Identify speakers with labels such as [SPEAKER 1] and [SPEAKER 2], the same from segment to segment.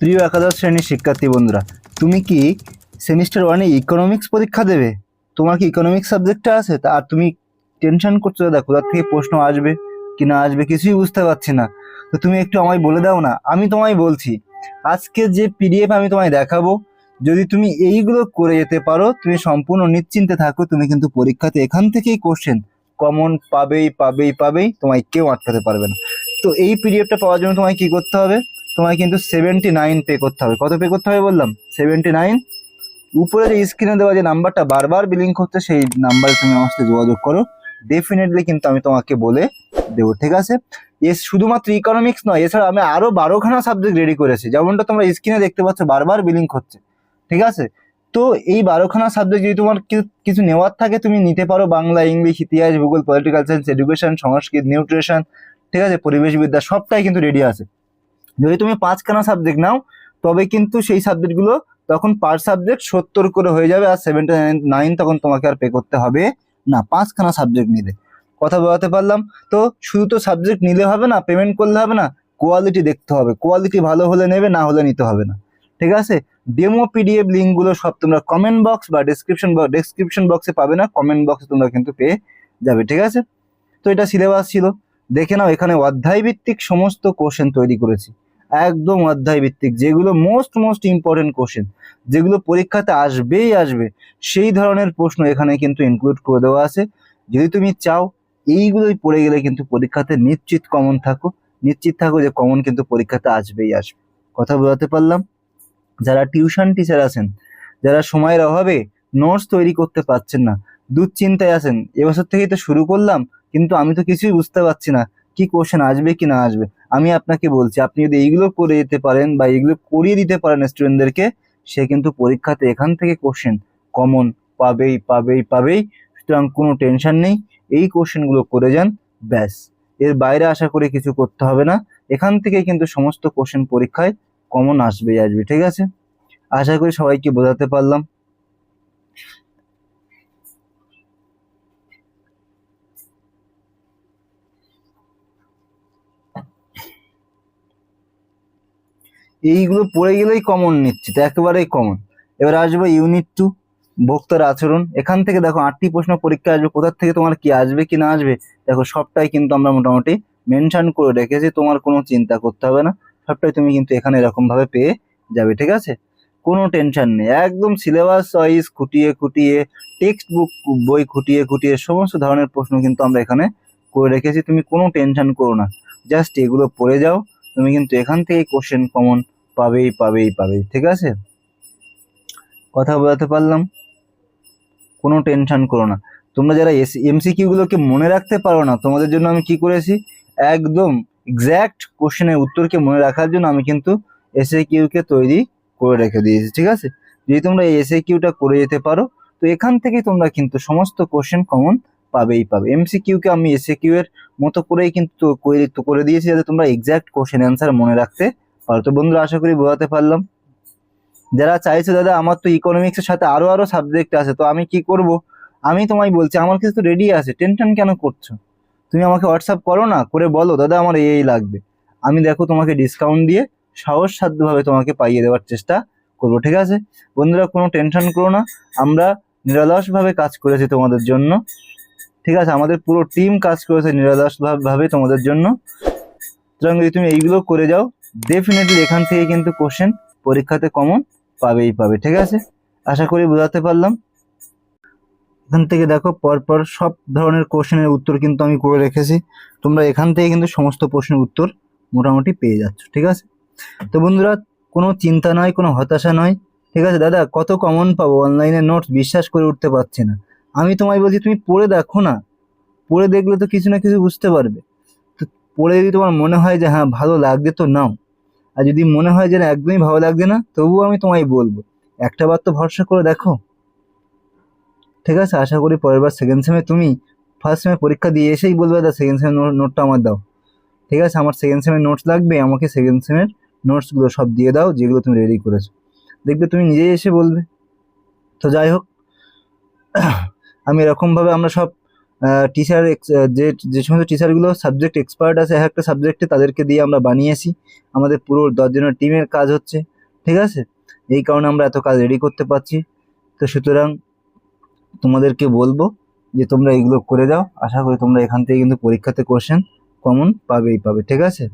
[SPEAKER 1] প্রিয় একাদশ শ্রেণির শিক্ষার্থী বন্ধুরা, তুমি কি সেমিস্টার ওয়ানে ইকোনমিক্স পরীক্ষা দেবে? তোমার কি ইকোনমিক্স সাবজেক্টটা আছে? তা আর তুমি টেনশন করছ দাদা কোথা থেকে প্রশ্ন আসবে কি না আসবে কিছুই বুঝতে পারছি না। তো তুমি একটু আমায় বলে দাও না, আমি তোমায় বলছি, আজকে যে পিডিএফ আমি তোমায় দেখাবো, যদি তুমি এইগুলো করে যেতে পারো, তুমি সম্পূর্ণ নিশ্চিন্তে থাকো, তুমি কিন্তু পরীক্ষাতে এখান থেকেই কোশ্চেন কমন পাবেই পাবেই পাবেই, তোমায় কেউ আটকাতে পারবে না। তো এই পিডিএফটা পাওয়ার জন্য তোমায় কি করতে হবে? তোমায় কিন্তু সেভেন্টি নাইন পে করতে হবে। কত পে করতে হবে বললাম? সেভেন্টি নাইন উপরে যে স্ক্রিনে দেওয়া যে নাম্বারটা বারবার বিলিং করতে সেই নাম্বারে তুমি আমার সাথে যোগাযোগ করো। ডেফিনেটলি কিন্তু আমি তোমাকে বলে দেবো, ঠিক আছে? এ শুধুমাত্র ইকোনমিক্স নয়, এছাড়া আমি আরও বারোখানা সাবজেক্ট রেডি করেছি। যেমনটা তোমরা স্ক্রিনে দেখতে পাচ্ছ, বারবার বিলিং করছে, ঠিক আছে? তো এই বারোখানা সাবজেক্ট যদি তোমার কিছু- নেওয়ার থাকে, তুমি নিতে পারো বাংলা, ইংলিশ, ইতিহাস, ভূগোল political science education Sanskrit nutrition ঠিক আছে? পরিবেশবিদ্যা সবটাই কিন্তু রেডি আছে। যদি তুমি পাঁচখানা সাবজেক্ট নাও, তবে কিন্তু সেই সাবজেক্টগুলো তখন পার সাবজেক্ট সত্তর করে হয়ে যাবে আর সেভেন্টি নাইন তখন তোমাকে আর পে করতে হবে না। পাঁচখানা সাবজেক্ট নিলে। কথা বলাতে পারলাম? তো শুধু তো সাবজেক্ট নিলে হবে না পেমেন্ট করলে হবে না কোয়ালিটি দেখতে হবে। কোয়ালিটি ভালো হলে নেবে, না হলে নিতে হবে না। ঠিক আছে? ডেমো পিডিএফ লিঙ্কগুলো সব তোমরা কমেন্ট বক্স বা ডেসক্রিপশন ডেসক্রিপশন বক্সে পাবে না কমেন্ট বক্সে তোমরা কিন্তু পেয়ে যাবে। ঠিক আছে? তো এটা সিলেবাস ছিল। দেখে নাও, এখানে অধ্যায় ভিত্তিক সমস্ত কোশ্চেন তৈরি করেছি। একদম অধ্যায় ভিত্তিক যেগুলো মোস্ট মোস্ট ইম্পর্টেন্ট কোশ্চেন যেগুলো পরীক্ষাতে আসবেই আসবে, সেই ধরনের প্রশ্ন এখানে কিন্তু ইনক্লুড করে দেওয়া আছে। যদি তুমি চাও, এইগুলোই পড়ে গেলে কিন্তু পরীক্ষাতে নিশ্চিত কমন থাকো। নিশ্চিত থাকো যে কমন কিন্তু পরীক্ষাতে আসবেই আসবে। কথা বোঝাতে পারলাম? যারা টিউশন টিচার আছেন, যারা সময়ের অভাবে নোটস তৈরি করতে পারছেন না, দুশ্চিন্তায় আছেন, এবছর থেকেই তো শুরু করলাম, কিন্তু আমি তো কিছুই বুঝতে পারছি না, কি কোশ্চেন আসবে কি না আসবে। আমি আপনাকে বলছি, আপনি যদি এইগুলো করে যেতে পারেন বা এইগুলো করিয়ে দিতে পারেন স্টুডেন্টদেরকে সে কিন্তু পরীক্ষাতে এখান থেকে কোশ্চেন কমন পাবেই পাবেই পাবেই। সুতরাং কোনো টেনশন নেই, এই কোশ্চেনগুলো করে যান, ব্যাস। এর বাইরে আশা করে কিছু করতে হবে না। এখান থেকে কিন্তু সমস্ত কোশ্চেন পরীক্ষায় কমন আসবেই, আসবে, ঠিক আছে? আশা করি সবাইকে বোঝাতে পারলাম। এইগুলো পড়ে গেলেই কমন নিশ্চিত একেবারেই কমন এবার আসবে ইউনিট টু ভোক্তার আচরণ। এখান থেকে দেখো আটটি প্রশ্ন পরীক্ষা আসবে কোথা থেকে তোমার কি আসবে কি না আসবে, দেখো সবটাই কিন্তু আমরা মোটামুটি মেনশন করে রেখেছি, তোমার কোনো চিন্তা করতে হবে না। সবটাই তুমি কিন্তু এখানে এরকম ভাবে পেয়ে যাবে, ঠিক আছে? কোনো টেনশন নেই, একদম সিলেবাস ওয়াইজ খুঁটিয়ে খুঁটিয়ে টেক্সট বুক বই খুঁটিয়ে খুঁটিয়ে সমস্ত ধরনের প্রশ্ন কিন্তু আমরা এখানে করে রেখেছি। তুমি কোনো টেনশন করো না জাস্ট এগুলো পড়ে যাও। তুমি কিন্তু এখান থেকে কোশ্চেন কমন পাবেই পাবেই পাবেই, ঠিক আছে? কথা বোঝাতে পারলাম? কোনো টেনশন করো না। তোমরা যারা এস এমসিকিউ গুলোকে মনে রাখতে পারো না, তোমাদের জন্য আমি কি করেছি? একদম এক্স্যাক্ট কোশ্চেনের উত্তরকে মনে রাখার জন্য আমি কিন্তু এসএ কিউকে তৈরি করে রেখে দিয়েছি, ঠিক আছে? যদি তোমরা এই এসএ কিউটা করে যেতে পারো, তো এখান থেকে তোমরা কিন্তু সমস্ত কোশ্চেন কমন পাবেই পাবে। এমসিকিউকে আমি এসএ কিউ এর মতো করেই কিন্তু করে দিয়েছি যাতে তোমরা এক্স্যাক্ট কোশ্চেন অ্যান্সার মনে রাখতে পারো। তো বন্ধুরা, আশা করি বোঝাতে পারলাম। যারা চাইছে দাদা, আমার তো ইকোনমিক্সের সাথে আরও আরও সাবজেক্ট আছে, তো আমি কি করব? আমি তোমায় বলছি, আমার কাছে তো রেডি আছে। টেনশন কেন করছ? তুমি আমাকে হোয়াটসঅ্যাপ করো না, করে বলো, দাদা, আমার এই লাগবে। আমি দেখো তোমাকে ডিসকাউন্ট দিয়ে সাহস সাধ্যভাবে তোমাকে পাইয়ে দেওয়ার চেষ্টা করব, ঠিক আছে? বন্ধুরা, কোনো টেনশন করো না। আমরা নিরলসভাবে কাজ করেছি তোমাদের জন্য। ঠিক আছে, আমাদের পুরো টিম কাজ করেছে নিরলসভাবে তোমাদের জন্য। সুতরাং যদি তুমি এইগুলো করে যাও ডেফিনেটলি এখান থেকে কিন্তু কোশ্চেন পরীক্ষাতে কমন পাবেই পাবে, ঠিক আছে? আশা করি বোঝাতে পারলাম। এখান থেকে দেখো, পরপর সব ধরনের কোশ্চেনের উত্তর কিন্তু আমি করে রেখেছি। তোমরা এখান থেকে কিন্তু সমস্ত প্রশ্নের উত্তর মোটামুটি পেয়ে যাচ্ছ, ঠিক আছে? তো বন্ধুরা, কোনো চিন্তা নয়, কোনো হতাশা নয়, ঠিক আছে? দাদা, কত কমন পাবো? অনলাইনে নোটস বিশ্বাস করে উঠতে পারছি না। আমি তোমায় বলছি, তুমি পড়ে দেখো না। পড়ে দেখলে তো কিছু না কিছু বুঝতে পারবে। তো পড়ে যদি তোমার মনে হয় যে হ্যাঁ ভালো লাগছে তো নাও। আর যদি মনে হয় যে, না, একদমই ভালো লাগছে না, তবুও আমি তোমায় বলব। একটা বার তো ভরসা করে দেখো। ঠিক আছে? আশা করি পরের বার সেকেন্ড সেমে তুমি ফার্স্ট সেমে পরীক্ষা দিয়ে এসেই বলবে, দাদা সেকেন্ড সেমের নোটটা আমার দাও। ঠিক আছে? আমার সেকেন্ড সেমের নোটস লাগবে, আমাকে সেকেন্ড সেমের নোটসগুলো সব দিয়ে দাও, যেগুলো তুমি রেডি করেছ। দেখবে তুমি নিজেই এসে বলবে। তো যাই হোক। আমি এরকমভাবে আমরা সব টিচার যে যে সমস্ত টিচারগুলো সাবজেক্ট এক্সপার্ট আছে, এক একটা সাবজেক্টে তাদেরকে দিয়ে আমরা বানিয়েছি। আমাদের পুরো দশজনের টিমের কাজ হচ্ছে, ঠিক আছে? এই কারণে আমরা এত কাজ রেডি করতে পারছি। তো সুতরাং তোমাদেরকে বলব যে তোমরা এগুলো করে যাও। আশা করি তোমরা এখান থেকে কিন্তু পরীক্ষাতে কোশ্চেন কমন পাবেই পাবে, ঠিক আছে?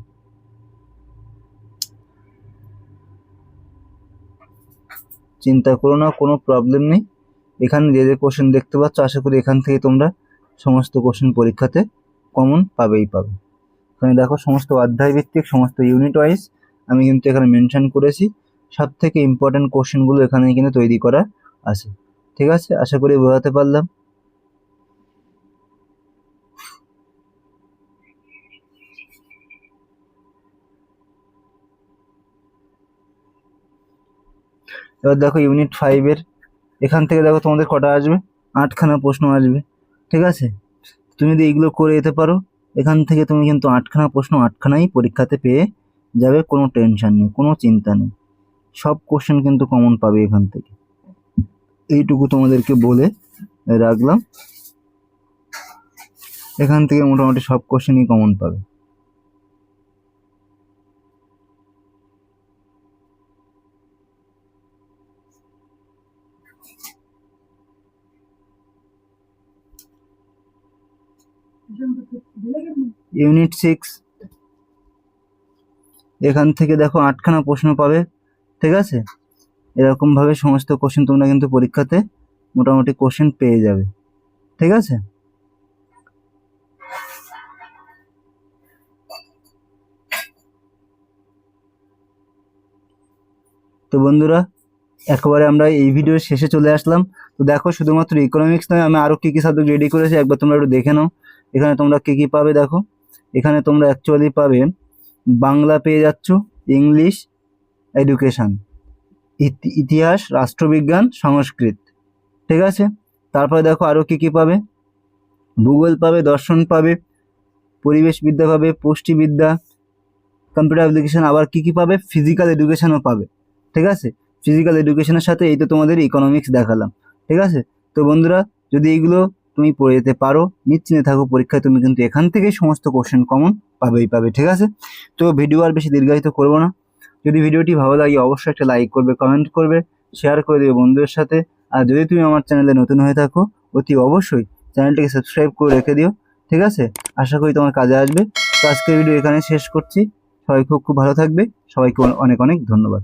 [SPEAKER 1] চিন্তা করো না, কোনো প্রবলেম নেই। এখানে যে যে কোশ্চেন দেখতে পাচ্ছ, আশা করি এখান থেকে তোমরা সমস্ত কোশ্চেন পরীক্ষাতে কমন পাবেই পাবে। এখানে দেখো, সমস্ত অধ্যায় ভিত্তিক সমস্ত ইউনিট ওয়াইজ আমি কিন্তু এখানে মেনশন করেছি। সব থেকে ইম্পর্টেন্ট কোশ্চেনগুলো এখানে কিন্তু তৈরি করা আছে। ঠিক আছে? আশা করি বোঝাতে পারলাম। এবার দেখো ইউনিট ফাইভের এখান থেকে দেখো তোমাদের কটা আসবে? আটখানা প্রশ্ন আসবে, ঠিক আছে? তুমি যদি এইগুলো করে যেতে পারো, এখান থেকে তুমি কিন্তু আটখানা প্রশ্ন আটখানাই পরীক্ষাতে পেয়ে যাবে, কোনো টেনশন নেই, কোনো চিন্তা নেই। সব কোশ্চেন কিন্তু কমন পাবে এখান থেকে। এইটুকু তোমাদেরকে বলে রাখলাম। এখান থেকে মোটামুটি সব কোশ্চেনই কমন পাবে। ইউনিট সিক্স এখান থেকে দেখো আটখানা প্রশ্ন পাবে, ঠিক আছে? এরকমভাবে সমস্ত কোশ্চেন তোমরা কিন্তু পরীক্ষাতে মোটামুটি কোশ্চেন পেয়ে যাবে, ঠিক আছে? তো বন্ধুরা, একেবারে আমরা এই ভিডিওর শেষে চলে আসলাম। তো দেখো, শুধুমাত্র ইকোনমিক্স নয়, আমি আরও কী কী সাবজেক্ট রেডি করেছি, একবার তোমরা একটু দেখে নাও। এখানে তোমরা কী কী পাবে দেখো? এখানে তোমরা অ্যাকচুয়ালি পাবে বাংলা পেয়ে যাচ্ছ, ইংলিশ এডুকেশান ইতিহাস, রাষ্ট্রবিজ্ঞান, সংস্কৃত, ঠিক আছে? তারপরে দেখো আরও কী কী পাবে? ভূগোল পাবে, দর্শন পাবে পরিবেশবিদ্যা পাবে পুষ্টিবিদ্যা কম্পিউটার অ্যাপ্লিকেশন আবার কী কী পাবে? ফিজিক্যাল এডুকেশানও পাবে, ঠিক আছে? ফিজিক্যাল এডুকেশনের সাথে এই তো তোমাদের ইকোনমিক্স দেখালাম, ঠিক আছে? তো বন্ধুরা, যদি এইগুলো তুমি পড়ে যেতে পারো। নিশ্চিন্তে থাকো, পরীক্ষায় তুমি কিন্তু এখান থেকেই সমস্ত কোশ্চেন কমন পাবেই, পাবে, ঠিক আছে? তো ভিডিও আর বেশি দীর্ঘায়িত করব না। যদি ভিডিওটি ভালো লাগে, অবশ্যই একটা লাইক করবে কমেন্ট করবে শেয়ার করে দেবে বন্ধুদের সাথে। আর যদি তুমি আমার চ্যানেলে নতুন হয়ে থাকো, অতি অবশ্যই চ্যানেলটিকে সাবস্ক্রাইব করে রেখে দিও, ঠিক আছে? আশা করি তোমার কাজে আসবে। তো আজকের ভিডিও এখানে শেষ করছি। সবাই খুব খুব ভালো থাকবে। সবাইকে অনেক অনেক ধন্যবাদ।